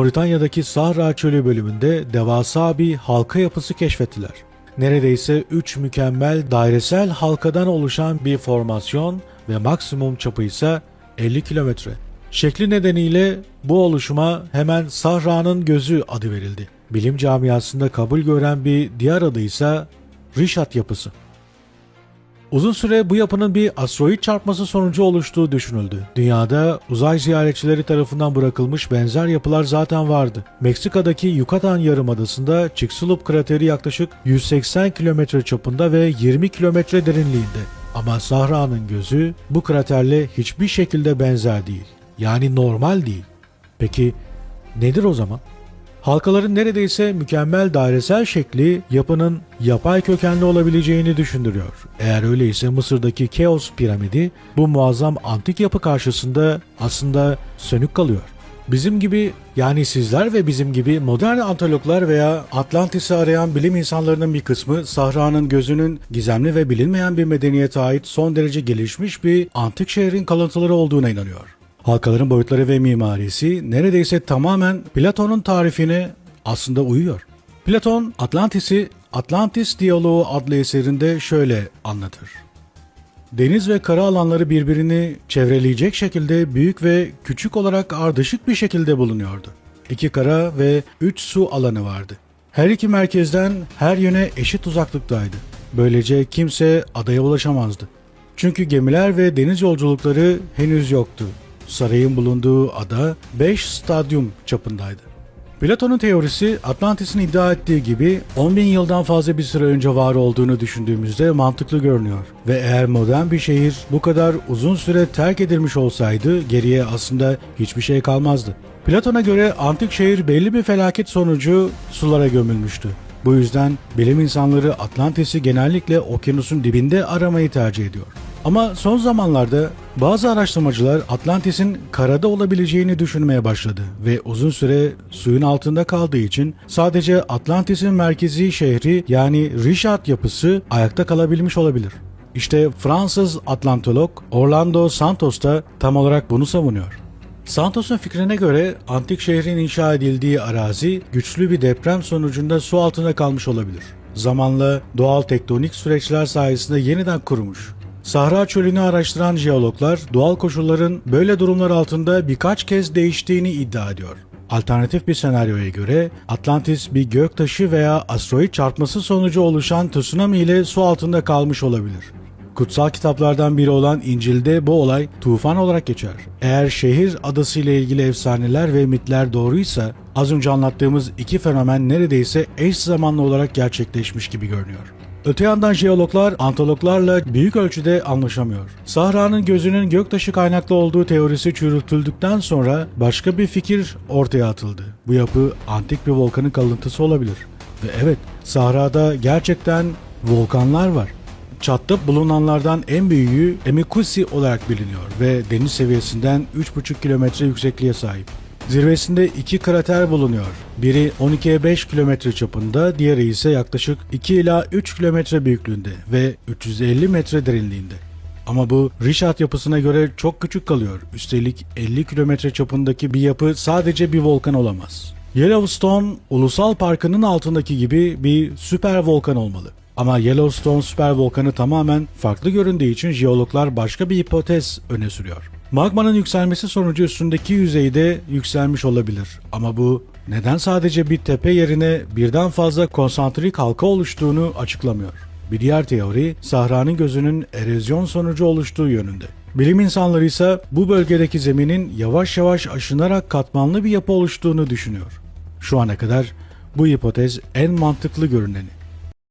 Moritanya'daki Sahra Çölü bölümünde devasa bir halka yapısı keşfettiler. Neredeyse 3 mükemmel dairesel halkadan oluşan bir formasyon ve maksimum çapı ise 50 kilometre. Şekli nedeniyle bu oluşuma hemen Sahra'nın gözü adı verildi. Bilim camiasında kabul gören bir diğer adı ise Richat yapısı. Uzun süre bu yapının bir asteroid çarpması sonucu oluştuğu düşünüldü. Dünyada uzay ziyaretçileri tarafından bırakılmış benzer yapılar zaten vardı. Meksika'daki Yucatan Yarımadası'nda Chicxulub krateri yaklaşık 180 kilometre çapında ve 20 kilometre derinliğinde. Ama Sahra'nın gözü bu kraterle hiçbir şekilde benzer değil. Yani normal değil. Peki nedir o zaman? Halkaların neredeyse mükemmel dairesel şekli yapının yapay kökenli olabileceğini düşündürüyor. Eğer öyleyse Mısır'daki Keos piramidi bu muazzam antik yapı karşısında aslında sönük kalıyor. Bizim gibi yani sizler ve bizim gibi modern antologlar veya Atlantis'i arayan bilim insanlarının bir kısmı Sahra'nın gözünün gizemli ve bilinmeyen bir medeniyete ait son derece gelişmiş bir antik şehrin kalıntıları olduğuna inanıyor. Halkaların boyutları ve mimarisi neredeyse tamamen Platon'un tarifine aslında uyuyor. Platon Atlantis'i Atlantis Diyaloğu adlı eserinde şöyle anlatır. Deniz ve kara alanları birbirini çevreleyecek şekilde büyük ve küçük olarak ardışık bir şekilde bulunuyordu. İki kara ve üç su alanı vardı. Her iki merkezden her yöne eşit uzaklıktaydı. Böylece kimse adaya ulaşamazdı. Çünkü gemiler ve deniz yolculukları henüz yoktu. Sarayın bulunduğu ada 5 stadyum çapındaydı. Platon'un teorisi Atlantis'in iddia ettiği gibi 10 bin yıldan fazla bir süre önce var olduğunu düşündüğümüzde mantıklı görünüyor. Ve eğer modern bir şehir bu kadar uzun süre terk edilmiş olsaydı geriye aslında hiçbir şey kalmazdı. Platon'a göre antik şehir belli bir felaket sonucu sulara gömülmüştü. Bu yüzden bilim insanları Atlantis'i genellikle okyanusun dibinde aramayı tercih ediyor. Ama son zamanlarda bazı araştırmacılar Atlantis'in karada olabileceğini düşünmeye başladı ve uzun süre suyun altında kaldığı için sadece Atlantis'in merkezi şehri yani Richard yapısı ayakta kalabilmiş olabilir. İşte Fransız Atlantolog Orlando Santos da tam olarak bunu savunuyor. Santos'un fikrine göre antik şehrin inşa edildiği arazi güçlü bir deprem sonucunda su altında kalmış olabilir. Zamanla doğal tektonik süreçler sayesinde yeniden kurumuş. Sahra çölünü araştıran jeologlar doğal koşulların böyle durumlar altında birkaç kez değiştiğini iddia ediyor. Alternatif bir senaryoya göre Atlantis bir göktaşı veya asteroid çarpması sonucu oluşan tsunami ile su altında kalmış olabilir. Kutsal kitaplardan biri olan İncil'de bu olay tufan olarak geçer. Eğer şehir adası ile ilgili efsaneler ve mitler doğruysa az önce anlattığımız iki fenomen neredeyse eş zamanlı olarak gerçekleşmiş gibi görünüyor. Öte yandan jeologlar antologlarla büyük ölçüde anlaşamıyor. Sahra'nın gözünün göktaşı kaynaklı olduğu teorisi çürütüldükten sonra başka bir fikir ortaya atıldı. Bu yapı antik bir volkanın kalıntısı olabilir. Ve evet, Sahra'da gerçekten volkanlar var. Çatta bulunanlardan en büyüğü Emikusi olarak biliniyor ve deniz seviyesinden 3,5 kilometre yüksekliğe sahip. Zirvesinde iki krater bulunuyor. Biri 12'ye 5 kilometre çapında, diğeri ise yaklaşık 2 ila 3 kilometre büyüklüğünde ve 350 metre derinliğinde. Ama bu Richard yapısına göre çok küçük kalıyor. Üstelik 50 kilometre çapındaki bir yapı sadece bir volkan olamaz. Yellowstone Ulusal Parkı'nın altındaki gibi bir süper volkan olmalı. Ama Yellowstone süper volkanı tamamen farklı göründüğü için jeologlar başka bir hipotez öne sürüyor. Magmanın yükselmesi sonucu üstündeki yüzeyde yükselmiş olabilir. Ama bu neden sadece bir tepe yerine birden fazla konsantrik halka oluştuğunu açıklamıyor. Bir diğer teori Sahra'nın gözünün erozyon sonucu oluştuğu yönünde. Bilim insanları ise bu bölgedeki zeminin yavaş yavaş aşınarak katmanlı bir yapı oluştuğunu düşünüyor. Şu ana kadar bu hipotez en mantıklı görüneni.